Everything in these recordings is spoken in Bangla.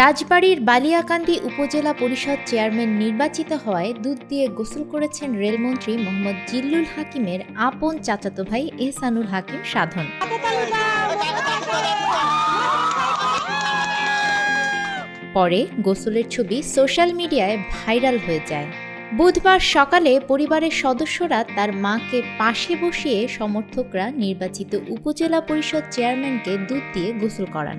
রাজবাড়ীর বালিয়াকান্দি উপজেলা পরিষদ চেয়ারম্যান নির্বাচিত হওয়ায় দুধ দিয়ে গোসল করেছেন রেলমন্ত্রী মোহাম্মদ জিল্লুল হাকিমের আপন চাচাতো ভাই এহসানুল হাকিম সাধন। পরে গোসলের ছবি সোশ্যাল মিডিয়ায় ভাইরাল হয়ে যায়। বুধবার সকালে পরিবারের সদস্যরা তার মাকে পাশে বসিয়ে সমর্থকরা নির্বাচিত উপজেলা পরিষদ চেয়ারম্যানকে দুধ দিয়ে গোসল করান।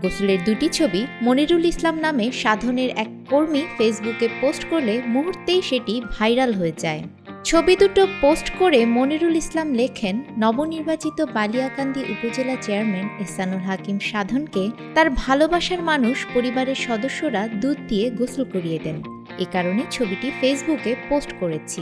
গোসলের দুটি ছবি মনিরুল ইসলাম নামে সাধনের এক কর্মী ফেসবুকে পোস্ট করলে মুহূর্তেই সেটি ভাইরাল হয়ে যায়। ছবি দুটো পোস্ট করে মনিরুল ইসলাম লেখেন, নবনির্বাচিত বালিয়াকান্দি উপজেলা চেয়ারম্যান ইহসানুল হাকিম সাধনকে তার ভালোবাসার মানুষ পরিবারের সদস্যরা দুধ দিয়ে গোসল করিয়ে দেন। এ কারণে ছবিটি ফেসবুকে পোস্ট করেছি।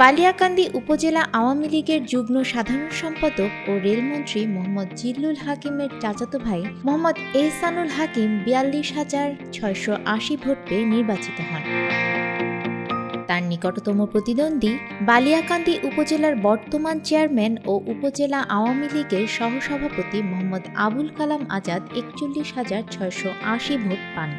বালিয়াকান্দি উপজেলা আওয়ামী লীগের যুগ্ম সাধারণ সম্পাদক ও রেলমন্ত্রী মোহাম্মদ জিল্লুল হাকিমের চাচাতো ভাই মোহাম্মদ এহসানুল হাকিম বিয়াল্লিশ হাজার ছয়শো আশি ভোট পেয়ে নির্বাচিত হন। তার নিকটতম প্রতিদ্বন্দ্বী বালিয়াকান্দি উপজেলার বর্তমান চেয়ারম্যান ও উপজেলা আওয়ামী লীগের সহসভাপতি মোহাম্মদ আবুল কালাম আজাদ একচল্লিশ হাজার ছয়শো আশি ভোট পান।